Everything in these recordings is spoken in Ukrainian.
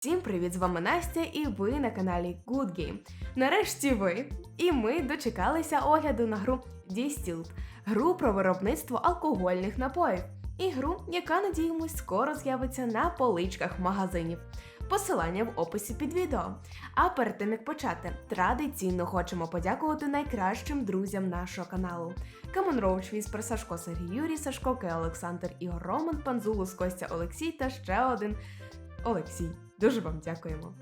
Всім привіт! З вами Настя, і ви на каналі Good Game. Нарешті ви і ми дочекалися огляду на гру Distilled, гру про виробництво алкогольних напоїв. І гру, яка, надіємось, скоро з'явиться на поличках магазинів. Посилання в описі під відео. А перед тим як почати, традиційно хочемо подякувати найкращим друзям нашого каналу. Камон Роуч, Віспер, Сашко, Сергій Юрій, Сашко, Ке, Олександр, Ігор Роман, Панзулус, Костя, Олексій та ще один Олексій. Дуже вам дякуємо.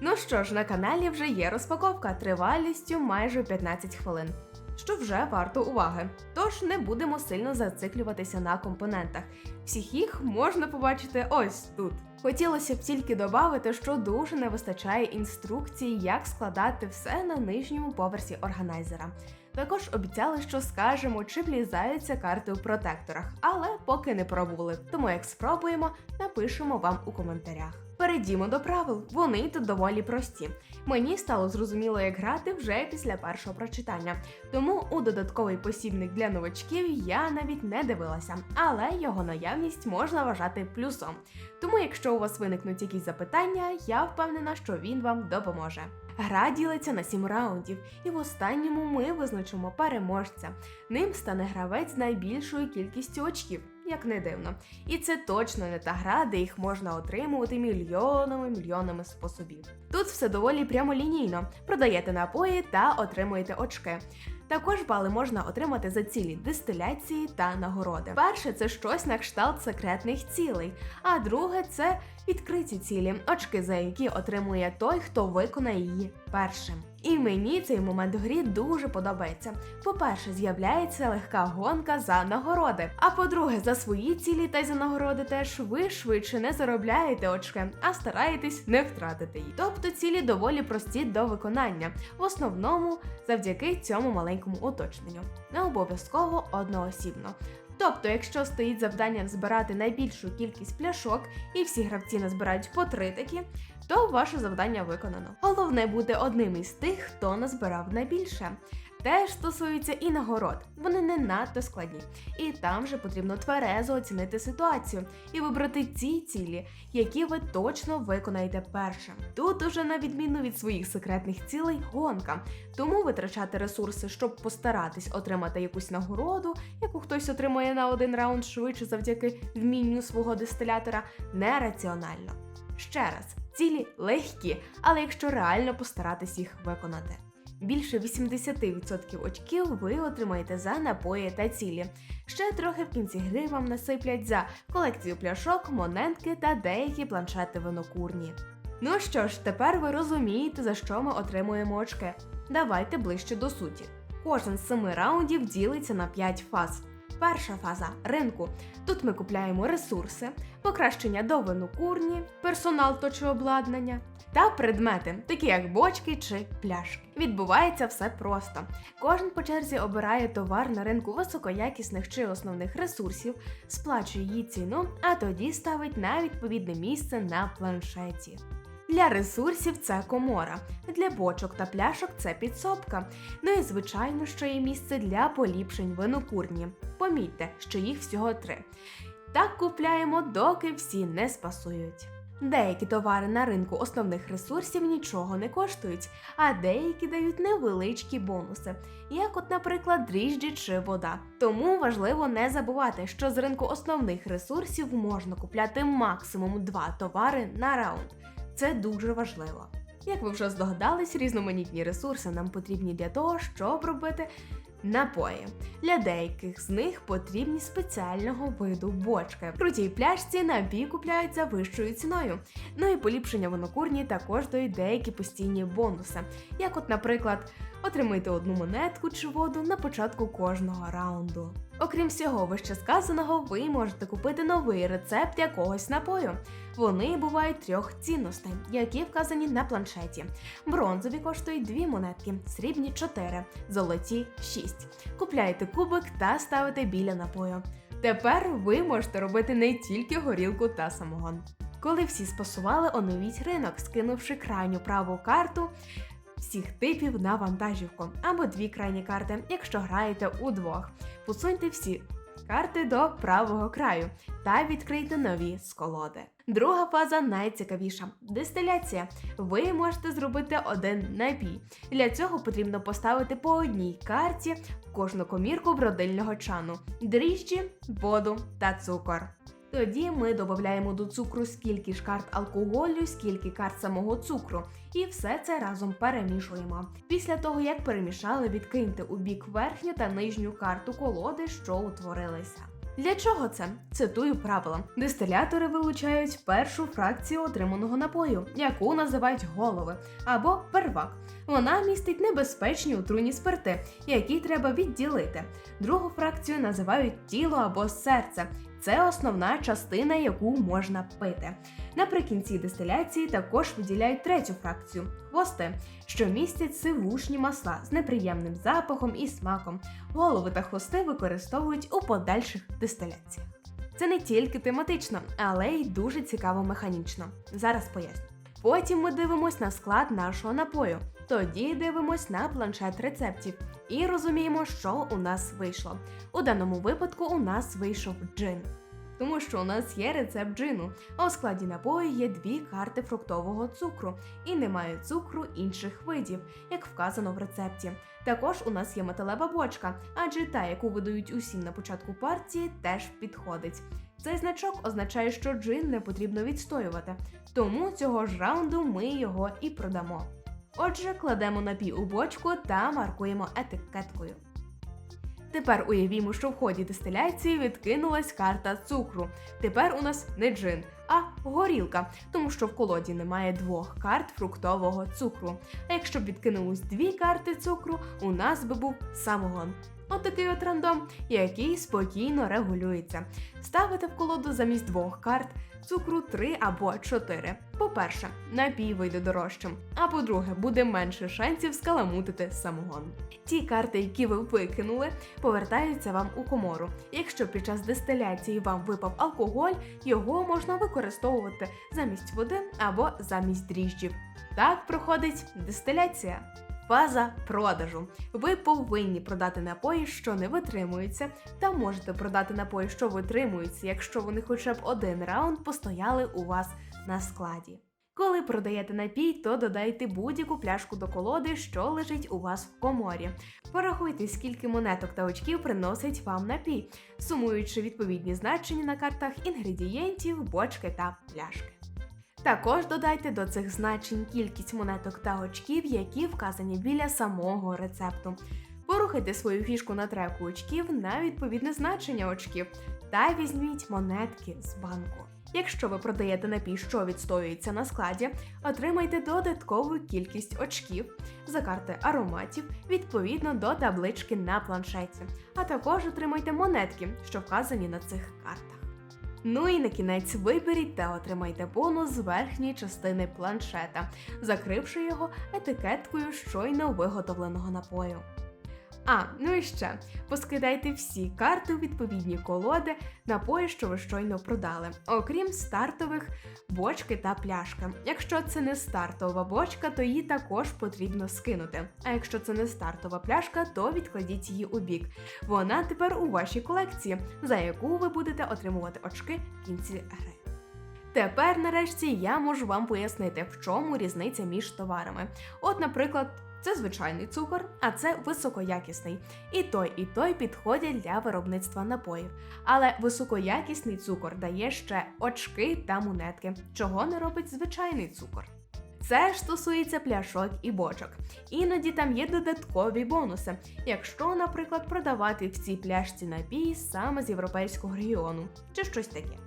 Ну що ж, на каналі вже є розпаковка тривалістю майже 15 хвилин, що вже варто уваги. Тож не будемо сильно зациклюватися на компонентах. Всіх їх можна побачити ось тут. Хотілося б тільки додати, що дуже не вистачає інструкцій, як складати все на нижньому поверсі органайзера. Також обіцяли, що скажемо, чи влізаються карти у протекторах, але поки не пробували. Тому як спробуємо, напишемо вам у коментарях. Перейдімо до правил. Вони тут доволі прості. Мені стало зрозуміло, як грати вже після першого прочитання. Тому у додатковий посібник для новачків я навіть не дивилася, але його наявність можна вважати плюсом. Тому, якщо у вас виникнуть якісь запитання, я впевнена, що він вам допоможе. Гра ділиться на 7 раундів, і в останньому ми визначимо переможця. Ним стане гравець з найбільшою кількістю очків, як не дивно. І це точно не та гра, де їх можна отримувати мільйонами мільйонами способів. Тут все доволі прямолінійно. Продаєте напої та отримуєте очки. Також бали можна отримати за цілі дистиляції та нагороди. Перше це щось на кшталт секретних цілей, а друге це відкриті цілі, очки, за які отримує той, хто виконає її першим. І мені цей момент грі дуже подобається. По-перше, з'являється легка гонка за нагороди. А по-друге, за свої цілі та за нагороди теж ви швидше не заробляєте очки, а стараєтесь не втратити їх. Тобто цілі доволі прості до виконання, в основному завдяки цьому маленькому уточненню. Не обов'язково одноосібно. Тобто, якщо стоїть завдання збирати найбільшу кількість пляшок, і всі гравці назбирають по три такі, то ваше завдання виконано. Головне бути одним із тих, хто назбирав найбільше. Теж стосується і нагород, вони не надто складні, і там же потрібно тверезо оцінити ситуацію і вибрати ті цілі, які ви точно виконаєте першим. Тут уже на відміну від своїх секретних цілей гонка, тому витрачати ресурси, щоб постаратись отримати якусь нагороду, яку хтось отримує на один раунд швидше завдяки вмінню свого дистилятора, нераціонально. Ще раз, цілі легкі, але якщо реально постаратись їх виконати. Більше 80% очків ви отримаєте за напої та цілі. Ще трохи в кінці гри вам насиплять за колекцію пляшок, монетки та деякі планшети винокурні. Ну що ж, тепер ви розумієте, за що ми отримуємо очки. Давайте ближче до суті. Кожен з семи раундів ділиться на 5 фаз. Перша фаза ринку. Тут ми купляємо ресурси, покращення до винокурні, персонал точи обладнання та предмети, такі як бочки чи пляшки. Відбувається все просто. Кожен по черзі обирає товар на ринку високоякісних чи основних ресурсів, сплачує її ціну, а тоді ставить на відповідне місце на планшеті. Для ресурсів це комора, для бочок та пляшок це підсобка. Ну і звичайно, що є місце для поліпшень винокурні. Помітьте, що їх всього три. Так купляємо, доки всі не спасують. Деякі товари на ринку основних ресурсів нічого не коштують, а деякі дають невеличкі бонуси, як от, наприклад, дріжджі чи вода. Тому важливо не забувати, що з ринку основних ресурсів можна купляти максимум два товари на раунд. Це дуже важливо. Як ви вже здогадались, різноманітні ресурси нам потрібні для того, щоб робити напої. Для деяких з них потрібні спеціального виду бочки. Крутій пляшці напій купляють за вищою ціною. Ну і поліпшення винокурні також дають деякі постійні бонуси, як, от, наприклад, отримайте одну монетку чи воду на початку кожного раунду. Окрім всього вище сказаного, ви можете купити новий рецепт якогось напою. Вони бувають трьох цінностей, які вказані на планшеті. Бронзові коштують 2 монетки, срібні 4, золоті 6. Купляєте кубик та ставите біля напою. Тепер ви можете робити не тільки горілку та самогон. Коли всі спасували, оновіть ринок, скинувши крайню праву карту всіх типів на вантажівку або дві крайні карти, якщо граєте удвох. Посуньте всі карти до правого краю та відкрийте нові з колоди. Друга фаза найцікавіша дистиляція. Ви можете зробити один напій. Для цього потрібно поставити по одній карті кожну комірку бродильного чану, дріжджі, воду та цукор. Тоді ми додаємо до цукру скільки ж карт алкоголю, скільки карт самого цукру, і все це разом перемішуємо. Після того, як перемішали, відкиньте у бік верхню та нижню карту колоди, що утворилися. Для чого це? Цитую правила. Дистилятори вилучають першу фракцію отриманого напою, яку називають голови або первак. Вона містить небезпечні отруйні спирти, які треба відділити. Другу фракцію називають тіло або серце. Це основна частина, яку можна пити. Наприкінці дистиляції також виділяють третю фракцію хвости, що містять сивушні масла з неприємним запахом і смаком. Голови та хвости використовують у подальших дистиляціях. Це не тільки тематично, але й дуже цікаво механічно. Зараз поясню. Потім ми дивимось на склад нашого напою. Тоді дивимось на планшет рецептів і розуміємо, що у нас вийшло. У даному випадку у нас вийшов джин. Тому що у нас є рецепт джину, а у складі напою є дві карти фруктового цукру і немає цукру інших видів, як вказано в рецепті. Також у нас є металева бочка, адже та, яку видають усім на початку партії, теж підходить. Цей значок означає, що джин не потрібно відстоювати, тому цього ж раунду ми його і продамо. Отже, кладемо напій у бочку та маркуємо етикеткою. Тепер уявімо, що в ході дистиляції відкинулась карта цукру. Тепер у нас не джин, а горілка, тому що в колоді немає двох карт фруктового цукру. А якщо б відкинулось дві карти цукру, у нас би був самогон. Отакий от рандом, який спокійно регулюється. Ставите в колоду замість двох карт цукру 3 або 4. По-перше, напій вийде дорожчим, а по-друге, буде менше шансів скаламутити самогон. Ті карти, які ви викинули, повертаються вам у комору. Якщо під час дистиляції вам випав алкоголь, його можна використовувати замість води або замість дріжджів. Так проходить дистиляція. Фаза продажу. Ви повинні продати напої, що не витримуються, та можете продати напої, що витримуються, якщо вони хоча б один раунд постояли у вас на складі. Коли продаєте напій, то додайте будь-яку пляшку до колоди, що лежить у вас в коморі. Порахуйте, скільки монеток та очків приносить вам напій, сумуючи відповідні значення на картах інгредієнтів, бочки та пляшки. Також додайте до цих значень кількість монеток та очків, які вказані біля самого рецепту. Порухайте свою фішку на треку очків на відповідне значення очків та візьміть монетки з банку. Якщо ви продаєте напій, що відстоюється на складі, отримайте додаткову кількість очків за карти ароматів відповідно до таблички на планшеті, а також отримайте монетки, що вказані на цих картах. Ну і на кінець виберіть та отримайте бонус з верхньої частини планшета, закривши його етикеткою щойно виготовленого напою. А, ну і ще поскидайте всі карти у відповідні колоди напої, що ви щойно продали, окрім стартових бочки та пляшки. Якщо це не стартова бочка, то її також потрібно скинути. А якщо це не стартова пляшка, то відкладіть її у бік. Вона тепер у вашій колекції, за яку ви будете отримувати очки в кінці гри. Тепер, нарешті, я можу вам пояснити, в чому різниця між товарами. От, наприклад, це звичайний цукор, а це високоякісний. І той, і той підходять для виробництва напоїв. Але високоякісний цукор дає ще очки та монетки, чого не робить звичайний цукор. Це ж стосується пляшок і бочок. Іноді там є додаткові бонуси, якщо, наприклад, продавати в цій пляшці напій саме з європейського регіону чи щось таке.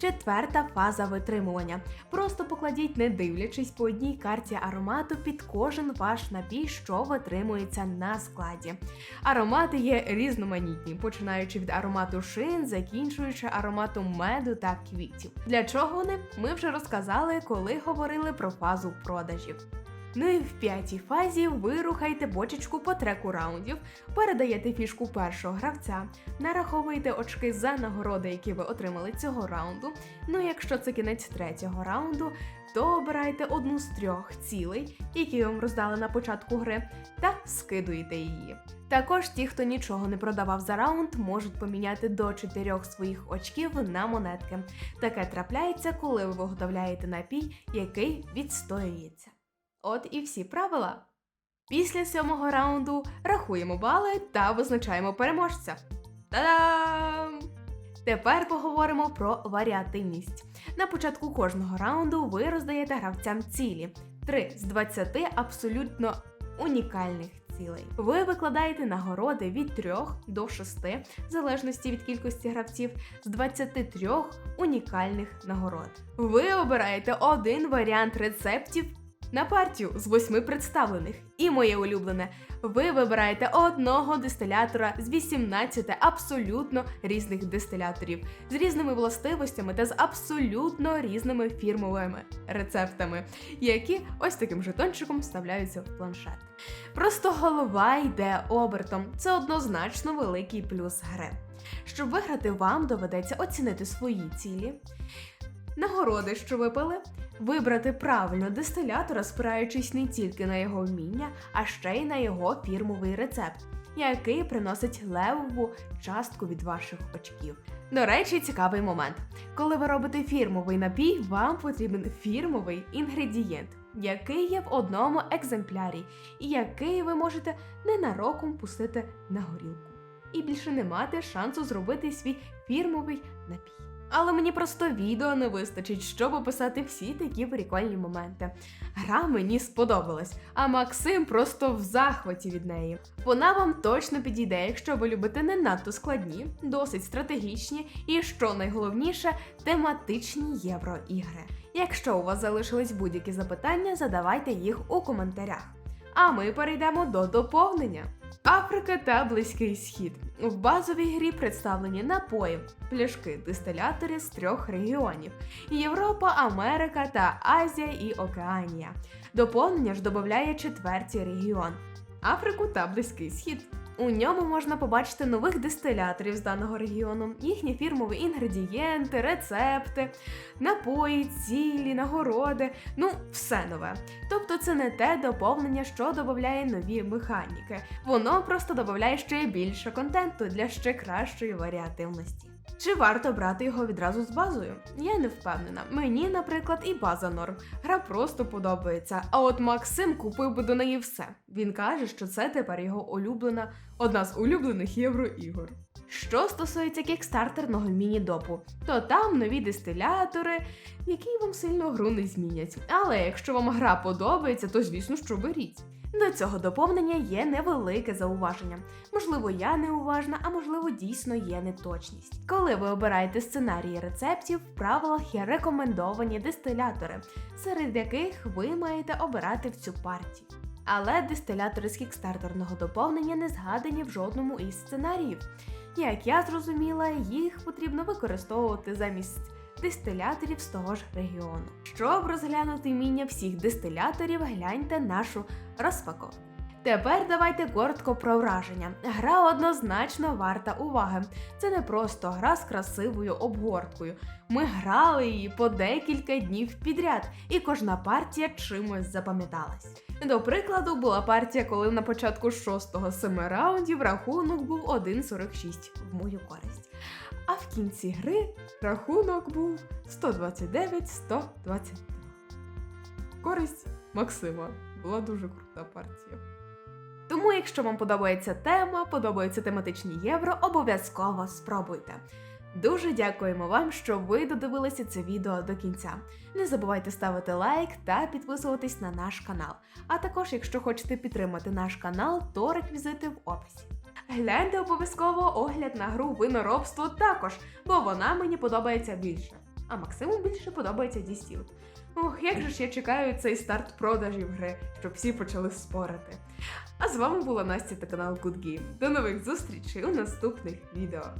Четверта фаза витримування. Просто покладіть, не дивлячись по одній карті аромату під кожен ваш напій, що витримується на складі. Аромати є різноманітні, починаючи від аромату шин, закінчуючи ароматом меду та квітів. Для чого вони? Ми вже розказали, коли говорили про фазу продажів. Ну і в п'ятій фазі ви рухаєте бочечку по треку раундів, передаєте фішку першого гравця, нараховуєте очки за нагороди, які ви отримали цього раунду. Ну і якщо це кінець третього раунду, то обирайте одну з трьох цілей, які вам роздали на початку гри, та скидуєте її. Також ті, хто нічого не продавав за раунд, можуть поміняти до 4 своїх очків на монетки. Таке трапляється, коли ви виготовляєте напій, який відстоюється. От і всі правила. Після сьомого раунду рахуємо бали та визначаємо переможця. Та-дам! Тепер поговоримо про варіативність. На початку кожного раунду ви роздаєте гравцям цілі 3 з 20 абсолютно унікальних цілей. Ви викладаєте нагороди від 3 до 6, в залежності від кількості гравців, з 23 унікальних нагород. Ви обираєте один варіант рецептів на партію з восьми представлених. І моє улюблене, ви вибираєте одного дистилятора з 18 абсолютно різних дистиляторів, з різними властивостями та з абсолютно різними фірмовими рецептами, які ось таким жетончиком вставляються в планшет. Просто голова йде обертом. Це однозначно великий плюс гри. Щоб виграти, вам доведеться оцінити свої цілі, нагороди, що випали, вибрати правильно дистилятора, спираючись не тільки на його вміння, а ще й на його фірмовий рецепт, який приносить левову частку від ваших очків. До речі, цікавий момент. Коли ви робите фірмовий напій, вам потрібен фірмовий інгредієнт, який є в одному екземплярі, і який ви можете ненароком пустити на горілку. І більше не мати шансу зробити свій фірмовий напій. Але мені просто відео не вистачить, щоб описати всі такі прикольні моменти. Гра мені сподобалась, а Максим просто в захваті від неї. Вона вам точно підійде, якщо ви любите не надто складні, досить стратегічні і, що найголовніше, тематичні євроігри. Якщо у вас залишились будь-які запитання, задавайте їх у коментарях. А ми перейдемо до доповнення. Африка та Близький Схід. В базовій грі представлені напої, пляшки, дистилятори з трьох регіонів: Європа, Америка та Азія і Океанія. Доповнення ж додає четвертий регіон Африку та Близький Схід. У ньому можна побачити нових дистиляторів з даного регіону, їхні фірмові інгредієнти, рецепти, напої, цілі, нагороди, ну все нове. Тобто це не те доповнення, що додає нові механіки. Воно просто додає ще більше контенту для ще кращої варіативності. Чи варто брати його відразу з базою? Я не впевнена. Мені, наприклад, і база норм. Гра просто подобається. А от Максим купив би до неї все. Він каже, що це тепер його улюблена, одна з улюблених євроігор. Що стосується кікстартерного міні-допу, то там нові дистилятори, які вам сильно гру не змінять. Але якщо вам гра подобається, то звісно, що беріть. До цього доповнення є невелике зауваження. Можливо, я неуважна, а можливо, дійсно є неточність. Коли ви обираєте сценарії рецептів, в правилах є рекомендовані дистилятори, серед яких ви маєте обирати в цю партію. Але дистилятори з кікстартерного доповнення не згадані в жодному із сценаріїв. Як я зрозуміла, їх потрібно використовувати замість дистиляторів з того ж регіону. Щоб розглянути вміння всіх дистиляторів, гляньте нашу розпаковку. Тепер давайте коротко про враження. Гра однозначно варта уваги. Це не просто гра з красивою обгорткою. Ми грали її по декілька днів підряд, і кожна партія чимось запам'яталась. До прикладу, була партія, коли на початку шостого семи раундів рахунок був 1,46 в мою користь. А в кінці гри рахунок був 129-122. Користь Максима. Була дуже крута партія. Тому, якщо вам подобається тема, подобаються тематичні євро, обов'язково спробуйте. Дуже дякуємо вам, що ви додивилися це відео до кінця. Не забувайте ставити лайк та підписуватись на наш канал. А також, якщо хочете підтримати наш канал, то реквізити в описі. Гляньте обов'язково огляд на гру виноробство також, бо вона мені подобається більше. А Максиму більше подобається Дістіл. Ох, як же ж я чекаю цей старт продажів гри, щоб всі почали спорити. А з вами була Настя та канал Good Game. До нових зустрічей у наступних відео.